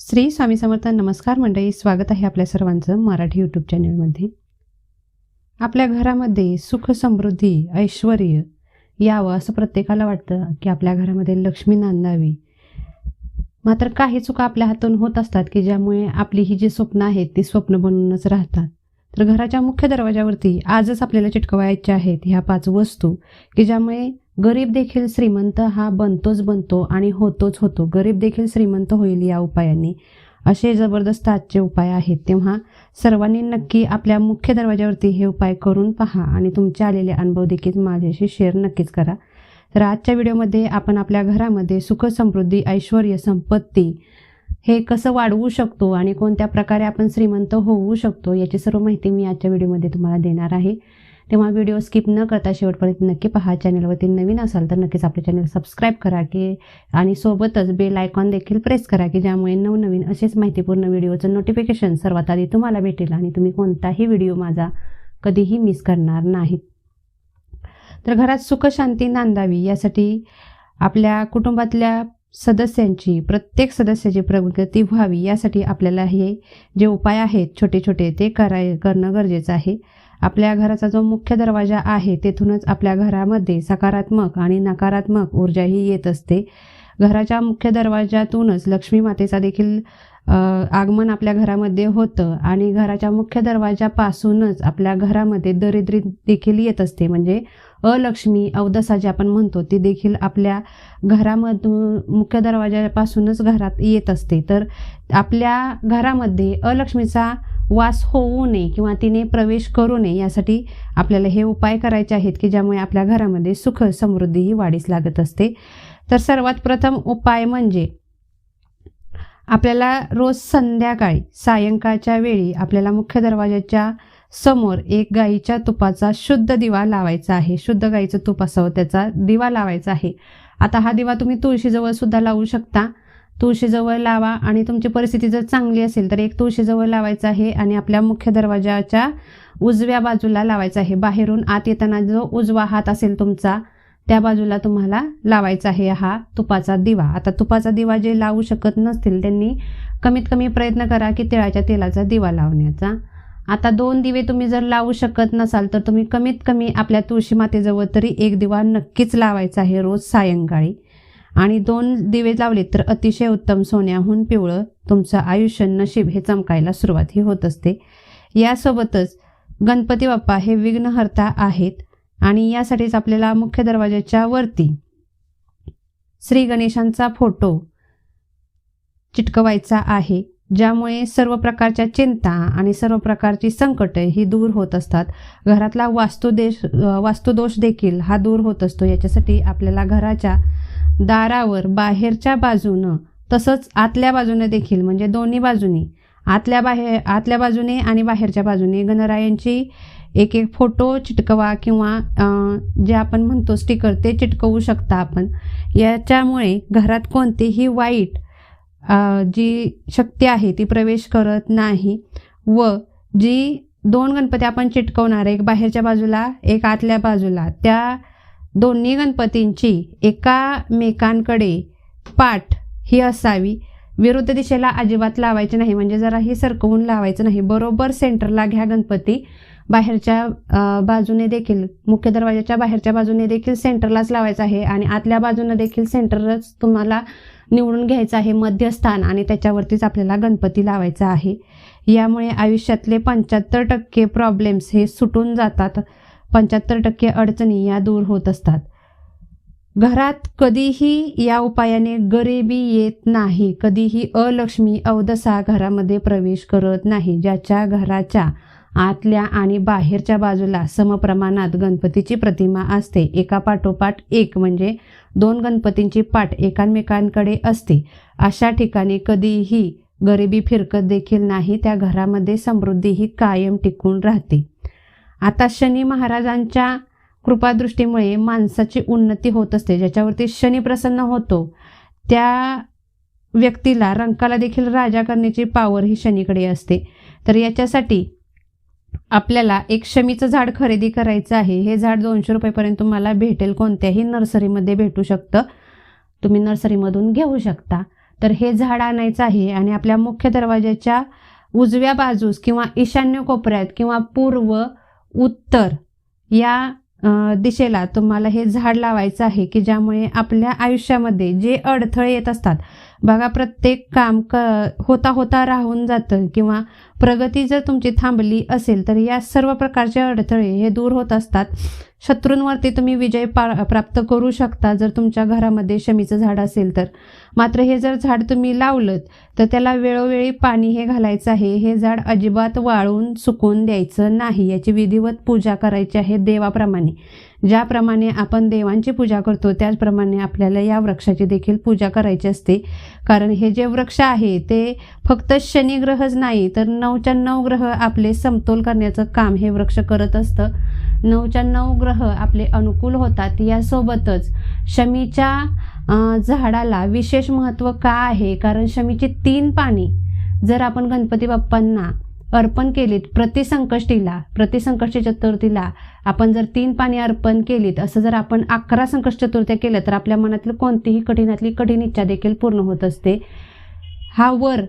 श्री स्वामी समर्थ नमस्कार मंडळी. स्वागत आहे आपल्या सर्वांचं मराठी यूट्यूब चॅनलमध्ये आपल्या घरामध्ये सुख समृद्धी ऐश्वर यावं असं प्रत्येकाला वाटतं की आपल्या घरामध्ये लक्ष्मी नांदावी. मात्र काही चुका आपल्या हातून होत असतात की ज्यामुळे आपली ही जी स्वप्न आहेत ती स्वप्न बनूनच राहतात. तर घराच्या मुख्य दरवाजावरती आजच आपल्याला चिटकवायच्या आहेत ह्या पाच वस्तू की ज्यामुळे गरीब देखील श्रीमंत हा बनतोच बनतो आणि होतोच होतो. गरीब देखील श्रीमंत होईल या उपायांनी. असे जबरदस्त आजचे उपाय आहेत. तेव्हा सर्वांनी नक्की आपल्या मुख्य दरवाजावरती हे उपाय करून पहा आणि तुमचे आलेले अनुभव देखील माझ्याशी शेअर नक्कीच करा. तर आजच्या व्हिडिओमध्ये आपण आपल्या घरामध्ये सुख समृद्धी ऐश्वर संपत्ती हे कसं वाढवू शकतो आणि कोणत्या प्रकारे आपण श्रीमंत होऊ शकतो याची सर्व माहिती मी आजच्या व्हिडिओमध्ये तुम्हाला देणार आहे. तेव्हा व्हिडिओ स्किप न करता शेवटपर्यंत नक्की पहा. चॅनलवरती नवीन असाल तर नक्कीच आपल्या चॅनल सबस्क्राईब करा की आणि सोबतच बेल आयकॉन देखील प्रेस करा की ज्यामुळे नवनवीन असेच माहितीपूर्ण व्हिडिओचं नोटिफिकेशन सर्वात आधी तुम्हाला भेटेल आणि तुम्ही कोणताही व्हिडिओ माझा कधीही मिस करणार नाहीत तर घरात सुखशांती नांदावी यासाठी आपल्या कुटुंबातल्या सदस्यांची प्रत्येक सदस्याची प्रगती व्हावी यासाठी आपल्याला हे जे उपाय आहेत छोटे छोटे ते कराय करणं गरजेचं आहे. आपल्या घराचा जो मुख्य दरवाजा आहे तेथूनच आपल्या घरामध्ये सकारात्मक आणि नकारात्मक ऊर्जाही येत असते. घराच्या मुख्य दरवाजातूनच लक्ष्मी मातेचा देखील आगमन आपल्या घरामध्ये होतं आणि घराच्या मुख्य दरवाजापासूनच आपल्या घरामध्ये दरिद्री देखील येत असते. म्हणजे अलक्ष्मी अवदसा जे आपण म्हणतो ती देखील आपल्या घरामधून मुख्य दरवाजापासूनच घरात येत असते. तर आपल्या घरामध्ये अलक्ष्मीचा वास होऊ नये किंवा तिने प्रवेश करू नये यासाठी आपल्याला हे उपाय करायचे आहेत की ज्यामुळे आपल्या घरामध्ये सुख समृद्धी ही वाढीस लागत असते. तर सर्वात प्रथम उपाय म्हणजे आपल्याला रोज संध्याकाळी सायंकाळच्या वेळी आपल्याला मुख्य दरवाजाच्या समोर एक गाईच्या तुपाचा शुद्ध दिवा लावायचा आहे. शुद्ध गाईचं तूप असावं त्याचा दिवा लावायचा आहे. आता हा दिवा तुम्ही तुळशीजवळ सुद्धा लावू शकता. तुळशीजवळ लावा आणि तुमची परिस्थिती जर चांगली असेल तर एक तुळशीजवळ लावायचं आहे आणि आपल्या मुख्य दरवाजाच्या उजव्या बाजूला लावायचा आहे. बाहेरून आत येताना जो उजवा हात असेल तुमचा त्या बाजूला तुम्हाला लावायचा आहे हा तुपाचा दिवा. आता तुपाचा दिवा जे लावू शकत नसतील त्यांनी कमीत कमी प्रयत्न करा की तिळाच्या तेलाचा दिवा लावण्याचा. आता दोन दिवे तुम्ही जर लावू शकत नसाल तर तुम्ही कमीत कमी आपल्या तुळशी मातेजवळ तरी एक दिवा नक्कीच लावायचा आहे रोज सायंकाळी. आणि दोन दिवे लावले तर अतिशय उत्तम सोन्याहून पिवळं तुमचं आयुष्य नशीब हे चमकायला सुरुवात ही होत असते. यासोबतच गणपती बाप्पा हे विघ्नहर्ता आहेत आणि यासाठीच आपल्याला मुख्य दरवाजाच्या वरती श्री गणेशांचा फोटो चिटकवायचा आहे ज्यामुळे सर्व प्रकारच्या चिंता आणि सर्व प्रकारची संकट ही दूर होत असतात. घरातला वास्तुदेश वास्तुदोष देखील हा दूर होत असतो. याच्यासाठी आपल्याला घराच्या दारावर बाहेरच्या बाजूनं तसंच आतल्या बाजूनं देखील म्हणजे दोन्ही बाजूने. आतल्या बाहेर आतल्या बाजूने आणि बाहेरच्या बाजूने. गणरायांची एक एक फोटो चिटकवा किंवा जे आपण म्हणतो स्टिकर ते चिटकवू शकता आपण. याच्यामुळे घरात कोणतेही वाईट जी शक्ती आहे ती प्रवेश करत नाही. व जी दोन गणपती आपण चिटकवणार एक बाहेरच्या बाजूला एक आतल्या बाजूला त्या दोन्ही गणपतींची एकामेकांकडे पाठ ही असावी. विरुद्ध दिशेला अजिबात लावायची नाही. म्हणजे जरा ही सरकवून लावायचं नाही. बरोबर सेंटरला घ्या गणपती. बाहेरच्या बाजूने देखील मुख्य दरवाजाच्या बाहेरच्या बाजूने देखील सेंटरलाच लावायचं आहे. आणि आतल्या बाजूने देखील सेंटरच तुम्हाला निवडून घ्यायचं आहे मध्यस्थान. आणि त्याच्यावरतीच आपल्याला गणपती लावायचा आहे. यामुळे आयुष्यातले पंच्याहत्तर टक्के प्रॉब्लेम्स हे सुटून जातात. पंच्याहत्तर टक्के अडचणी या दूर होत असतात. घरात कधीही या उपायाने गरिबी येत नाही. कधीही अलक्ष्मी अवदसा घरामध्ये प्रवेश करत नाही. ज्याच्या घराच्या आतल्या आणि बाहेरच्या बाजूला समप्रमाणात गणपतीची प्रतिमा असते. एका पाठोपाठ एक म्हणजे दोन गणपतींची पाठ एकांमेकांकडे असते. अशा ठिकाणी कधीही गरिबी फिरकत देखील नाही. त्या घरामध्ये समृद्धी ही कायम टिकून राहते. आता शनी महाराजांच्या कृपादृष्टीमुळे माणसाची उन्नती होत असते ज्याच्यावरती शनी प्रसन्न होतो त्या व्यक्तीला रंकाला देखील राजा करण्याची पावर ही शनीकडे असते. तर याच्यासाठी आपल्याला एक शमीचं झाड खरेदी करायचं आहे. हे झाड दोनशे रुपयेपर्यंत तुम्हाला भेटेल कोणत्याही नर्सरीमध्ये भेटू शकतं. तुम्ही नर्सरीमधून घेऊ शकता. तर हे झाड आणायचं आहे आणि आपल्या मुख्य दरवाजाच्या उजव्या बाजूस किंवा ईशान्य कोपऱ्यात किंवा पूर्व उत्तर या दिशेला तुम्हाला हे झाड लावायचं आहे की ज्यामुळे आपल्या आयुष्यामध्ये जे अडथळे येत असतात बघा प्रत्येक काम क होता होता राहून जातं किंवा प्रगती जर तुमची थांबली असेल तर या सर्व प्रकारचे अडथळे हे दूर होत असतात. शत्रूंवरती तुम्ही विजय पा प्राप्त करू शकता जर तुमच्या घरामध्ये शमीचं झाड असेल तर. मात्र हे जर झाड तुम्ही लावलं तर त्याला वेळोवेळी पाणी हे घालायचं आहे. हे झाड अजिबात वाळून सुकून द्यायचं नाही. याची विधिवत पूजा करायची आहे देवाप्रमाणे. ज्याप्रमाणे आपण देवांची पूजा करतो त्याचप्रमाणे आपल्याला या वृक्षाची देखील पूजा करायची असते. कारण हे जे वृक्ष आहे ते फक्त शनिग्रहच नाही तर नऊच्या नऊ ग्रह आपले समतोल करण्याचं काम हे वृक्ष करत असतं. नऊच्या नऊ ग्रह आपले अनुकूल होतात. यासोबतच शमीच्या झाडाला विशेष महत्त्व का आहे? कारण शमीची तीन पाणी जर आपण गणपती बाप्पांना अर्पण केलीत. प्रतिसंकष्टीला प्रतिसंकष्टी चतुर्थीला आपण जर तीन पाणी अर्पण केलीत असं जर आपण अकरा संकष्ट चतुर्थ्या केलं तर आपल्या मनातील कोणतीही कठीणातली कठीण इच्छा देखील पूर्ण होत असते. हा वर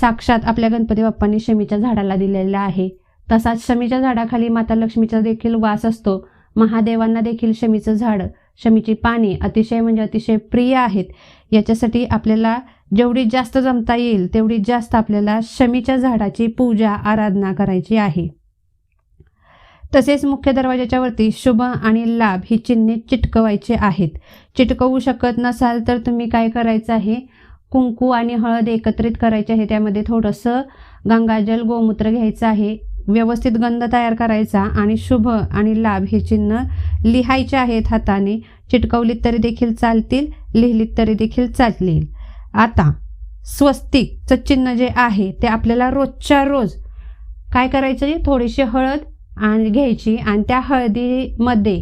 साक्षात आपल्या गणपती बाप्पांनी शमीच्या झाडाला दिलेला आहे. तसाच शमीच्या झाडाखाली माता लक्ष्मीचा देखील वास असतो. महादेवांना देखील शमीचं झाड शमीची पाने अतिशय म्हणजे अतिशय प्रिय आहेत. याच्यासाठी आपल्याला जेवढी जास्त जमता येईल तेवढी जास्त आपल्याला शमीच्या झाडाची पूजा आराधना करायची आहे. तसेच मुख्य दरवाजाच्या वरती शुभ आणि लाभ ही चिन्हे चिटकवायचे आहेत. चिटकवू शकत नसाल तर तुम्ही काय करायचं आहे? कुंकू आणि हळद एकत्रित करायचे आहे. त्यामध्ये थोडंसं गंगाजल गोमूत्र घ्यायचं आहे. व्यवस्थित गंध तयार करायचा आणि शुभ आणि लाभ हे चिन्ह लिहायचे आहेत हाताने. चिटकवलीत तरी देखील चालतील लिहिलीत तरी देखील चालतील. आता स्वस्तिकचं चिन्ह जे आहे ते आपल्याला रोजच्या रोज काय करायचं थोडीशी हळद आणि घ्यायची आणि त्या हळदीमध्ये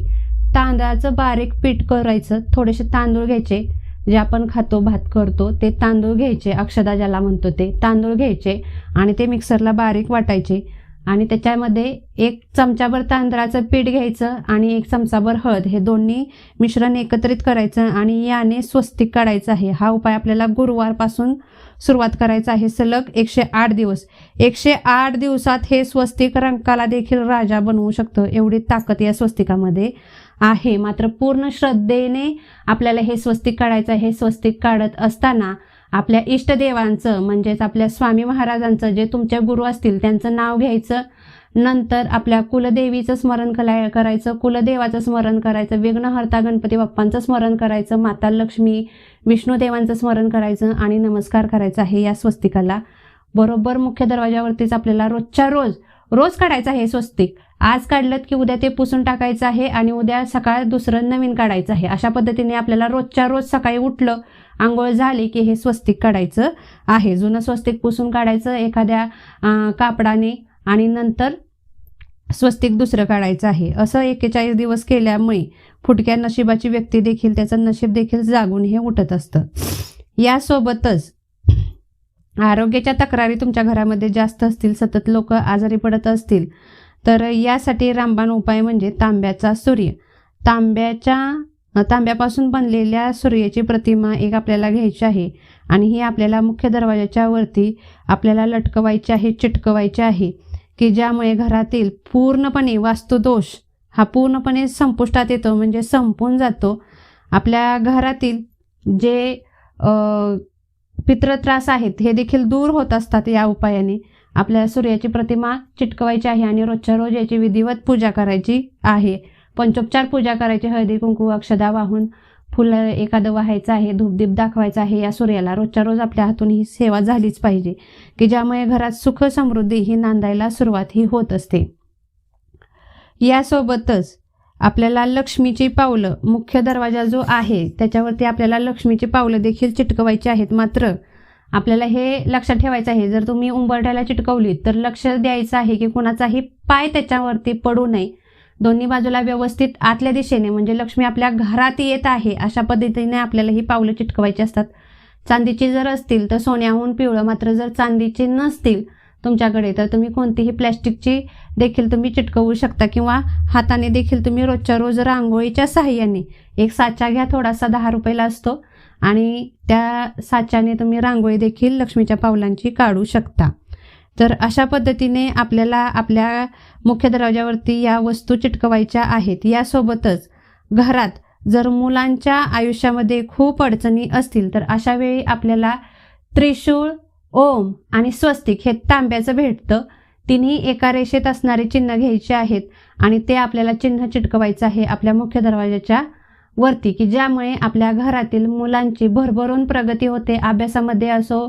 तांदळाचं बारीक पीठ करायचं. थोडेसे तांदूळ घ्यायचे जे आपण खातो भात करतो ते तांदूळ घ्यायचे. अक्षदा ज्याला म्हणतो ते तांदूळ घ्यायचे आणि ते मिक्सरला बारीक वाटायचे. आणि त्याच्यामध्ये एक चमचाभर तांदळाचं पीठ घ्यायचं आणि एक चमचाभर हळद. हे दोन्ही मिश्रण एकत्रित करायचं आणि याने स्वस्तिक काढायचं आहे. हा उपाय आपल्याला गुरुवारपासून सुरुवात करायचा आहे. सलग एकशे आठ दिवस. एकशे आठ दिवसात हे स्वस्तिक रंकाला देखील राजा बनवू शकतं. एवढी ताकद या स्वस्तिकामध्ये आहे. मात्र पूर्ण श्रद्धेने आपल्याला हे स्वस्तिक काढायचं आहे. हे स्वस्तिक काढत असताना आपल्या इष्टदेवांचं म्हणजेच आपल्या स्वामी महाराजांचं जे तुमच्या गुरु असतील त्यांचं नाव घ्यायचं. नंतर आपल्या कुलदेवीचं स्मरण कला करायचं कुलदेवाचं स्मरण करायचं विघ्नहर्ता गणपती बाप्पांचं स्मरण करायचं माता लक्ष्मी विष्णुदेवांचं स्मरण करायचं आणि नमस्कार करायचा आहे या स्वस्तिकाला. बरोबर मुख्य दरवाजावरतीच आपल्याला रोजच्या रोज रोज काढायचं आहे स्वस्तिक. आज काढलं की उद्या ते पुसून टाकायचं आहे आणि उद्या सकाळ दुसरं नवीन काढायचं आहे. अशा पद्धतीने आपल्याला रोजच्या रोज सकाळी उठलं आंघोळ झाली की हे स्वस्तिक काढायचं आहे. जुनं स्वस्तिक पुसून काढायचं एखाद्या कापडाने आणि नंतर स्वस्तिक दुसरं काढायचं आहे. असं एक्केचाळीस दिवस केल्यामुळे फुटक्या नशिबाची व्यक्ती देखील त्याचं नशीब देखील जागून हे उठत असतं. यासोबतच आरोग्याच्या तक्रारी तुमच्या घरामध्ये जास्त असतील सतत लोक आजारी पडत असतील तर यासाठी रामबाण उपाय म्हणजे तांब्याचा सूर्य. तांब्याच्या तांब्यापासून बनलेल्या सूर्याची प्रतिमा एक आपल्याला घ्यायची आहे. आणि ही आपल्याला मुख्य दरवाजाच्या वरती आपल्याला लटकवायची आहे चिटकवायची आहे की ज्यामुळे घरातील पूर्णपणे वास्तुदोष हा पूर्णपणे संपुष्टात येतो म्हणजे संपून जातो. आपल्या घरातील जे अ, पितृत्रास आहेत हे देखील दूर होत असतात या उपायाने. आपल्याला सूर्याची प्रतिमा चिटकवायची आहे आणि रोजच्या रोज याची विधिवत पूजा करायची आहे. पंचोपचार पूजा करायची हळदी कुंकू अक्षदा वाहून फुलं एखादं व्हायचं आहे धूपदीप दाखवायचं आहे या सूर्याला रोजच्या रोज आपल्या हातून ही सेवा झालीच पाहिजे. की ज्यामुळे घरात सुख समृद्धी ही नांदायला सुरुवात ही होत असते. यासोबतच आपल्याला लक्ष्मीची पावलं मुख्य दरवाजा जो आहे त्याच्यावरती आपल्याला लक्ष्मीची पावलं देखील चिटकवायची आहेत. मात्र आपल्याला हे लक्षात ठेवायचं आहे जर तुम्ही उंबरठ्याला चिटकवली तर लक्ष द्यायचं आहे की कुणाचाही पाय त्याच्यावरती पडू नये. दोन्ही बाजूला व्यवस्थित आतल्या दिशेने म्हणजे लक्ष्मी आपल्या घरात येत आहे अशा पद्धतीने आपल्याला ही पावलं चिटकवायची असतात. चांदीची जर असतील तर सोन्याहून पिवळं मात्र जर चांदीची नसतील तुमच्याकडे तर तुम्ही कोणतीही प्लॅस्टिकची देखील तुम्ही चिटकवू शकता किंवा हाताने देखील तुम्ही रोजच्या रोज रांगोळीच्या साहाय्याने एक साचा घ्या थोडासा दहा रुपयाला असतो आणि त्या साच्याने तुम्ही रांगोळी देखील लक्ष्मीच्या पावलांची काढू शकता. तर अशा पद्धतीने आपल्याला आपल्या मुख्य दरवाजावरती या वस्तू चिटकवायच्या आहेत. यासोबतच घरात जर मुलांच्या आयुष्यामध्ये खूप अडचणी असतील तर अशा वेळी आपल्याला त्रिशूळ ओम आणि स्वस्तिक हे तांब्याचं भेटतं. तिन्ही एका रेषेत असणारे चिन्ह घ्यायचे आहेत आणि ते आपल्याला चिन्ह चिटकवायचं आहे आपल्या मुख्य दरवाजाच्या वरती की ज्यामुळे आपल्या घरातील मुलांची भरभरून प्रगती होते. अभ्यासामध्ये असो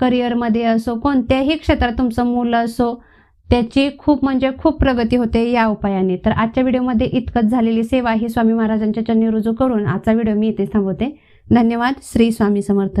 करिअरमध्ये असो कोणत्याही क्षेत्रात तुमचं मूल असो त्याची खूप म्हणजे खूप प्रगती होते या उपायाने. तर आजच्या व्हिडिओमध्ये इतकंच झालेली सेवा ही स्वामी महाराजांच्या चरणी रुजू करून आजचा व्हिडिओ मी इथे थांबवते. धन्यवाद. श्री स्वामी समर्थ.